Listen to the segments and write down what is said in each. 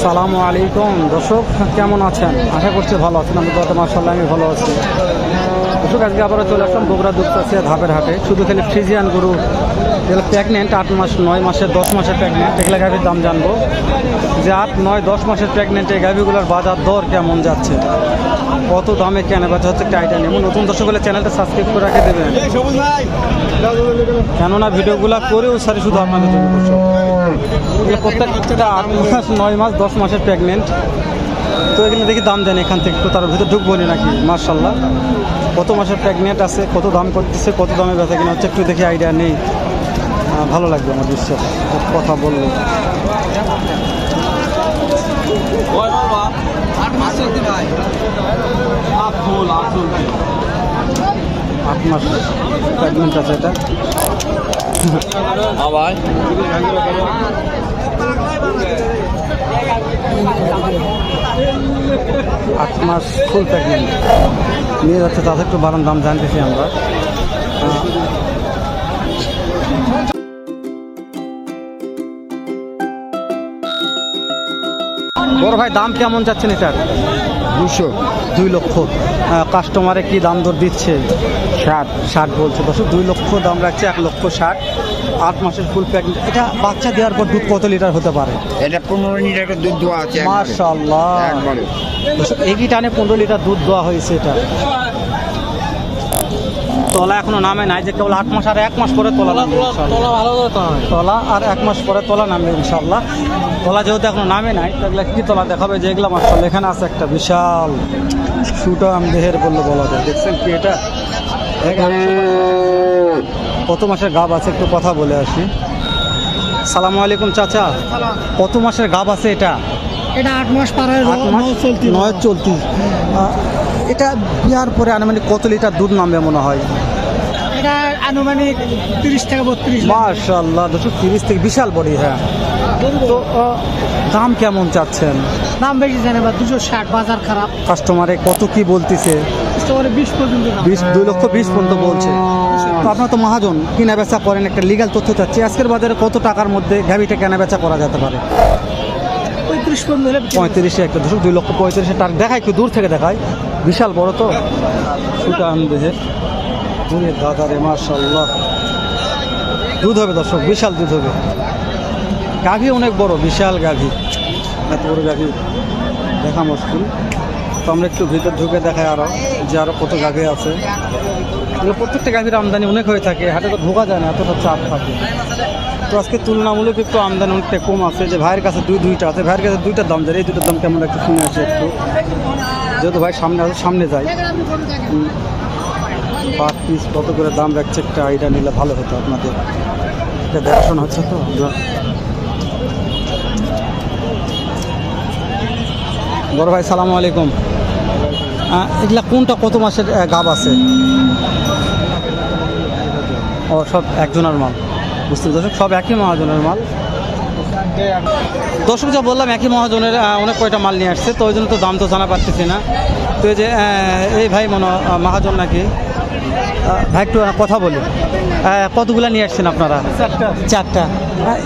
আসসালামু আলাইকুম। দর্শক, কেমন আছেন? আশা করছি ভালো আছেন। আমি গত মাসাল্লাহ আমি ভালো আছি। দর্শক, আজকে আবারও চলে আসলাম বগুড়া দুপচাষিয়া ধাপের হাটে। শুধু খালি ফ্রিজিয়ান গরু যেগুলো প্রেগনেন্ট আট মাস, নয় মাসের, দশ মাসের প্রেগনেন্ট এগুলো গাভীর দাম জানব। যে আট, নয়, দশ মাসের প্রেগনেন্ট এই গাভীগুলোর বাজার দর কেমন যাচ্ছে? কত দামে কেনা বেচা হচ্ছে আইডিয়া নেব নতুন দর্শক হলে চ্যানেলটা সাবস্ক্রাইব করে রেখে দেবেন। কেননা, ভিডিওগুলো করেও সারি শুধু আপনাদের জন্য প্রত্যেকটা আট মাস, নয় মাস, দশ মাসের প্রেগনেন্ট তো এগুলো দেখি দাম জানি এখান থেকে। তো তার ভিতরে ঢুকবো নাকি? মার্শাল্লাহ কত মাসের প্রেগনেন্ট আছে, কত দাম করতেছে, কত দামে বেচা কিনা হচ্ছে একটু দেখি আইডিয়া নেই। ভালো লাগবে আমার বিশ্বাস। কথা বলল। আট মাস প্রেগনেন্ট আছে এটা। ভাই আট মাস ফুল প্রেগনেন্ট নিয়ে যাচ্ছে তাদের একটু বাড়ান দাম জানতেছি আমরা। বড় ভাই দাম কেমন যাচ্ছেন এটার? দুশো। দুই লক্ষ কাস্টমারে কি দাম দর দিচ্ছে? ষাট। ষাট বলছে। দশ দুই লক্ষ দাম রাখছে এক লক্ষ ষাট। আট মাসের ফুল প্যাকেট এটা বাচ্চা দেওয়ার পর দুধ কত লিটার হতে পারে? এটা পনেরো লিটার দুধ দেওয়া আছে। মার্শাল্লাহ এই টানে পনেরো লিটার দুধ দেওয়া হয়েছে এটা? তলা এখনও নামে নাই যে কেবল আট মাস আর এক মাস পরে তোলা নামবে ইনশাল্লাহ। ভালো তলা। আর এক মাস পরে তোলা নামবে ইনশাল্লাহ। তলা যেহেতু এখনও নামে নাই তাহলে কি তলা দেখাবে? যে এগুলো মার্শাল্লাহ এখানে আছে একটা বিশাল সুটাম দেহের বললে বলা যায়। দেখছেন কি এটা? কত মাসের গাব আছে একটু কথা বলে আসি। সালামু আলাইকুম চাচা। কত মাসের গাব আছে এটা? এটা আট মাস পার হয়ে নয় চলতি। এটা বিয়ার পরে আনুমানিক কত লিটার দুধ নামবে মনে হয়? এটা আনুমানিক তিরিশ থেকে বত্রিশ মাশাল্লাহ দুশো তিরিশ থেকে বিশাল বডি হ্যাঁ। তো দাম কেমন চাচ্ছেন? দাম বেশি জানে বা দুশো ষাট বাজার খারাপ। কাস্টমারে কত কি বলতেছে? বিশ পর্যন্ত বিশ দুই লক্ষ বিশ পর্যন্ত বলছে। তো আপনার তো মহাজন কিনা বেচা করেন একটা লিগাল তথ্য চাচ্ছি। আজকের বাজারে কত টাকার মধ্যে গাভিটা কেনা বেচা করা যেতে পারে? পঁয়ত্রিশ পর্যন্ত পঁয়ত্রিশে একটা দশক দুই লক্ষ পঁয়ত্রিশে টাকা দেখায় একটু দূর থেকে দেখায় বিশাল বড় তো? সুটান দেহের দুধের দাদা রে মার্শাল্লাহ দুধ হবে দর্শক, বিশাল দুধ হবে। গাভী অনেক বড়, বিশাল গাভী। এত বড় গাভী দেখা মুশকিল। তো আমরা একটু ভিতর ঢুকে দেখাই আরও যে আরও কত গাভী আছে। প্রত্যেকটা গাভীর আমদানি অনেক হয়ে থাকে, হাটে তো ঢোকা যায় না, এতটা চাপ থাকে। তো আজকে তুলনামূলক একটু আমদানি অনেকটা কম আছে। যে ভাইয়ের কাছে দুই দুইটা আছে, ভাইয়ের কাছে দুইটার দাম যায় এই দুটোর দাম কেমন একটু শুনে আসে একটু। যেহেতু ভাই সামনে আছে, সামনে যাই পার পিস কত করে দাম রাখছে একটা আইডিয়া নিলে ভালো হতো আপনাদের। এটা দেখাশোনা হচ্ছে তো বড় ভাই, সালামু আলাইকুম। এগুলা কোনটা কত মাসের গাব আছে? ও, সব একজনের মাল। বুঝতে দর্শক সব একই মহাজনের মাল। দর্শক যা বললাম একই মহাজনের অনেক কয়টা মাল নিয়ে আসছে তো ওই জন্য তো দাম তো জানা পারতেছি না। তো এই যে এই ভাই মনে মহাজন নাকি? ভাই একটু কথা বলি কতগুলা নিয়ে আসছেন আপনারা? চারটা। চারটা।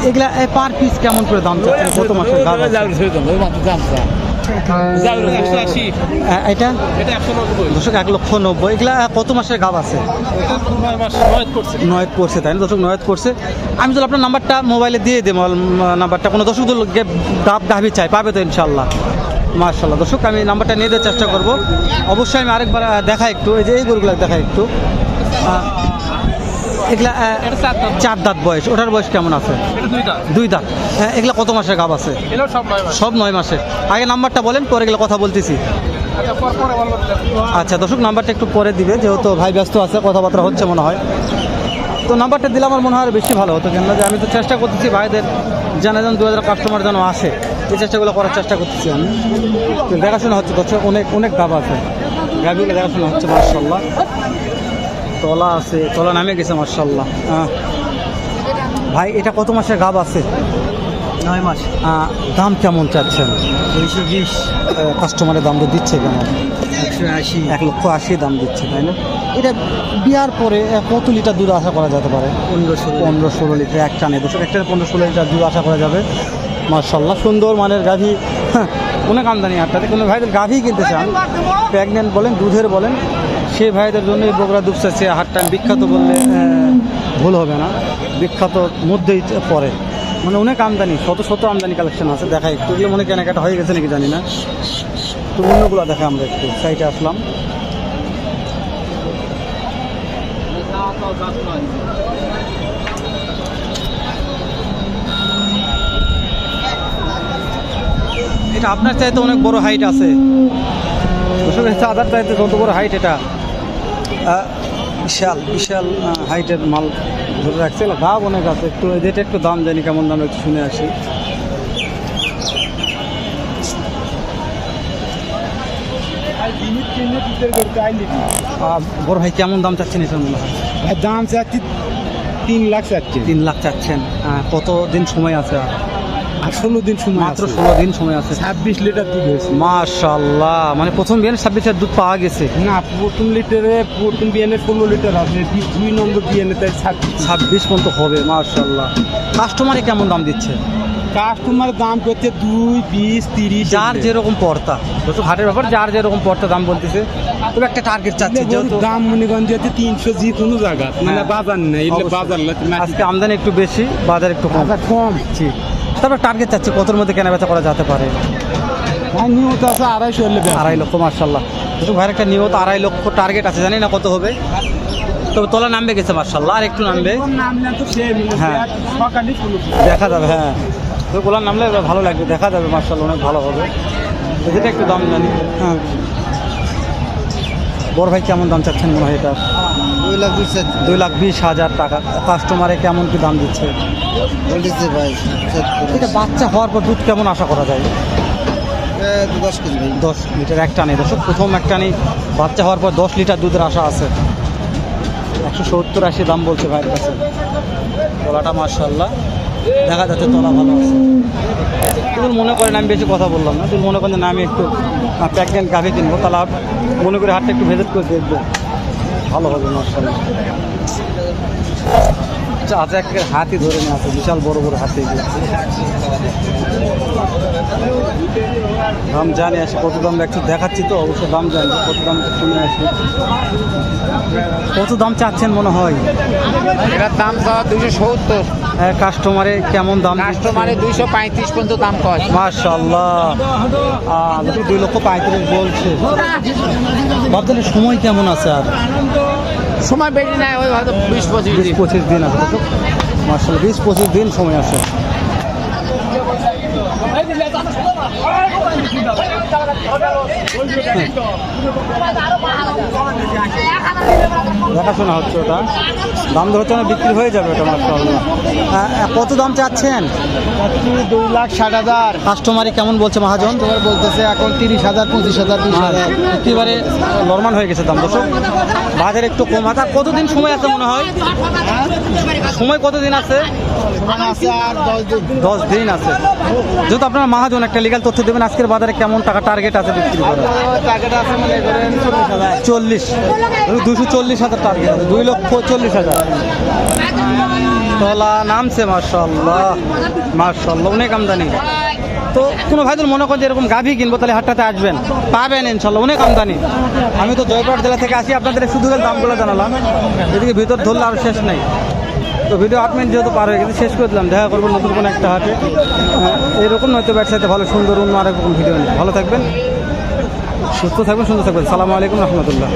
এগুলা পার পিস কেমন করে দাম চাচ্ছেন? কত মাসের? আহ, এটা? দর্শক এক লক্ষ নব্বই। এগুলা কত মাসের গাব আছে? নয়েত করছে। তাই না? দর্শক নয়েত করছে। আমি তো আপনার নাম্বারটা মোবাইলে দিয়ে দেবো নাম্বারটা কোনো দর্শক ডাব ডাবি চাই পাবে তো ইনশাল্লাহ মার্শাল্লাহ দর্শক আমি নাম্বারটা নিয়ে দেওয়ার চেষ্টা করব। অবশ্যই আমি আরেকবার দেখাই একটু এই যে এই গরুগুলো দেখাই একটু। এগুলা চার দাঁত। বয়স। ওটার বয়স কেমন আছে? দুই দাঁত। হ্যাঁ এগুলা কত মাসের গাব আছে? সব নয় মাসের। আগে নাম্বারটা বলেন পরে এগুলো কথা বলতেছি। আচ্ছা দর্শক নাম্বারটা একটু পরে দিবে যেহেতু ভাই ব্যস্ত আছে কথাবার্তা হচ্ছে মনে হয়। তো নাম্বারটা দিলে আমার মনে হয় বেশি ভালো হতো কেন যে আমি তো চেষ্টা করতেছি ভাইদের যেন যেন দু হাজার কাস্টমার যেন আসে। এই চেষ্টাগুলো করার চেষ্টা করতেছি আমি। দেখাশোনা হচ্ছে দর্শক অনেক অনেক গাব আছে। গাবিগুলো দেখাশোনা হচ্ছে মার্শাল্লাহ তলা আছে তলা নামে গেছে মার্শাল্লাহ ভাই এটা কত মাসের গাব আছে? নয় মাস। দাম কেমন চাচ্ছেন? দুইশো বিশ। কাস্টমারের দাম তো দিচ্ছে কেন? একশো আশি। এক লক্ষ আশি দাম দিচ্ছে তাই না? এটা বিয়ার পরে কত লিটার দুধ আশা করা যেতে পারে? পনেরো ষোলো পনেরো ষোলো লিটার এক টানে দুশো একটা পনেরো ষোলো লিটার দুধ আশা করা যাবে। মার্শাল্লাহ সুন্দর মানের গাভী। অনেক আমদানি হাটটাতে কোনো ভাই গাভী কিনতে চান? প্রেগনেন্ট বলেন দুধের বলেন। সেই ভাইদের জন্যই বগুড়া সে হাটটা বিখ্যাত বললে ভুল হবে না। বিখ্যাত মধ্যেই পড়ে। মানে অনেক আমদানি, শত শত আমদানি কালেকশন আছে। দেখা একটু, এগুলো মনে কেনাকাটা হয়ে গেছে নাকি জানি না। তো অন্যগুলো দেখা আমরা একটু সাইটে আসলাম। এটা আপনার চাইতে অনেক বড় হাইট আছে। চাঁদার চাইতে যত বড় হাইট এটা। বিশাল বিশাল হাইটের মাল ধরে রাখছে। দাম অনেক আছে একটু যেটা একটু দাম জানি কেমন দাম একটু শুনে আসি। বড় ভাই কেমন দাম চাচ্ছেন এটা মনে হয় দাম চাচ্ছি তিন লাখ চাচ্ছি। তিন লাখ চাচ্ছেন। কত দিন সময় আছে? আর? আর ষোলো দিন সময় মাত্র ষোলো দিন সময় আছে। ছাব্বিশ লিটার দুধ হয়েছে। মাশাল্লাহ মানে প্রথম বিয়ানে ছাব্বিশের দুধ পাওয়া গেছে। না প্রথম লিটারে প্রথম বিয়ানে ষোলো লিটার হবে দুই- নম্বর বিয়ানে তাই ছাব্বিশ। ছাব্বিশ পর্যন্ত হবে মাশাল্লাহ। কাস্টমারে কেমন দাম দিচ্ছে? কাস্টমার দাম করছে দুই বিশ তিরিশ। যার যেরকম পর্তা হাটের ব্যাপার যার যেরকম পর্তা দাম বলতেছে তবে একটা টার্গেট চাচ্ছে যেহেতু দাম মনিগঞ্জ হচ্ছে তিনশো যে কোনো জায়গা মানে হ্যাঁ। বাজার নেই বাজার আজকে আমদানি একটু বেশি বাজার একটু কম। কম। জি। তারপর টার্গেট চাচ্ছে কতর মধ্যে কেনাবেচা করা যেতে পারে? আর নিয়ত আছে আড়াইশো আড়াই লক্ষ মার্শাল্লাহ দুটো ভাইয়ের একটা নিয়ত আড়াই লক্ষ টার্গেট আছে জানি না কত হবে। তবে তোলা নামবে গেছে মার্শাল্লাহ আর একটু নামবে হ্যাঁ। দেখা যাবে হ্যাঁ। তো গোলার নামলে এবার ভালো লাগবে দেখা যাবে মার্শাল্লাহ অনেক ভালো হবে। যেটা একটু দাম জানি। হ্যাঁ। বড় ভাই কেমন দাম চাচ্ছেন মনে হয় এটা? দুই লাখ বিশ দুই লাখ বিশ হাজার টাকা। কাস্টমারে কেমন কি দাম দিচ্ছে? বলতেছে ভাই এটা বাচ্চা হওয়ার পর দুধ কেমন আশা করা যায়? দশ কেজি দশ লিটার একটা নেই। দশ প্রথম একটা নেই। বাচ্চা হওয়ার পর দশ লিটার দুধের আশা আছে। একশো সত্তর আশি দাম বলছে ভাইয়ের কাছে। তলাটা মার্শাল্লাহ দেখা যাচ্ছে তলা ভালো আছে। তুমি মনে করেন আমি বেশি কথা বললাম না। তুমি মনে করেন না আমি একটু প্যাকেট গাভি কিনবো, তাহলে মনে করে হাতটা একটু ভেজেট করে দেখব। ভালো হবে মার্শাল্লাহ আচ্ছা একটা হাতি ধরে নিয়ে আছে বিশাল বড় বড় হাতি দাম জানি আসি কত দাম একটু দেখাচ্ছি তো অবশ্যই দাম জানি কত দাম শুনে আসি। কত দাম চাচ্ছেন মনে হয়? এটার দাম চাওয়া দুইশো সত্তর। কাস্টমারে কেমন দাম কাস্টমারে দুইশো পঁয়ত্রিশ পর্যন্ত দাম কয়। মাশাল্লাহ দুটো দুই লক্ষ পঁয়ত্রিশ বলছে। ভাবতেন সময় কেমন আছে আর? সময় বেশি নেয় ওই হয়তো বিশ পঁচিশ বিশ পঁচিশ দিন আছে। মার্শাল বিশ পঁচিশ দিন সময় আছে। দেখাশোনা হচ্ছে ওটা। দাম দর হচ্ছে না বিক্রি হয়ে যাবে ওটা মার্শাল্লাহ কত দাম চাচ্ছেন? দুই লাখ ষাট হাজার। কাস্টমারই কেমন বলছে মহাজন? তোমার বলতেছে এখন তিরিশ হাজার পঁচিশ হাজার বিশ হাজার। একেবারে নর্মাল হয়ে গেছে দাম দর্শক। বাজার একটু কম আছে। আর কতদিন সময় আছে মনে হয়? সময় কতদিন আছে? দশ দিন। দশ দিন আছে। যেহেতু আপনারা মহাজন, একটা লিগাল তথ্য দেবেন, আজকের বাজারে কেমন টাকা টার্গেট আছে বিক্রি করার চল্লিশ। দুশো চল্লিশ হাজার টার্গেট আছে, দুই লক্ষ চল্লিশ হাজার। তলা নামছে মার্শাল্লাহ মার্শাল্লাহ অনেক আমদানি। তো কোনো ভাইদের মনে করেন যে এরকম গাভী কিনবো, তাহলে হাটটাতে আসবেন? পাবেন ইনশাল্লাহ অনেক আমদানি। আমি তো জয়পুরহাট জেলা থেকে আসি, আপনাদের শুধু দামগুলো জানালাম। এদিকে ভিতর ধরলে আর শেষ নাই। তো ভিডিও আট মিনিট যেহেতু পার হয়ে গেছে শেষ করে দিলাম। দেখা করব নতুন কোনো একটা হাটে। আহ, এরকম নয়তো ব্যবসাতে ভালো সুন্দর অন্য আরেক ভিডিও নিয়ে। ভালো থাকবেন সুস্থ থাকবেন সুন্দর থাকবেন। সালামু আলাইকুম রহমতুল্লাহ।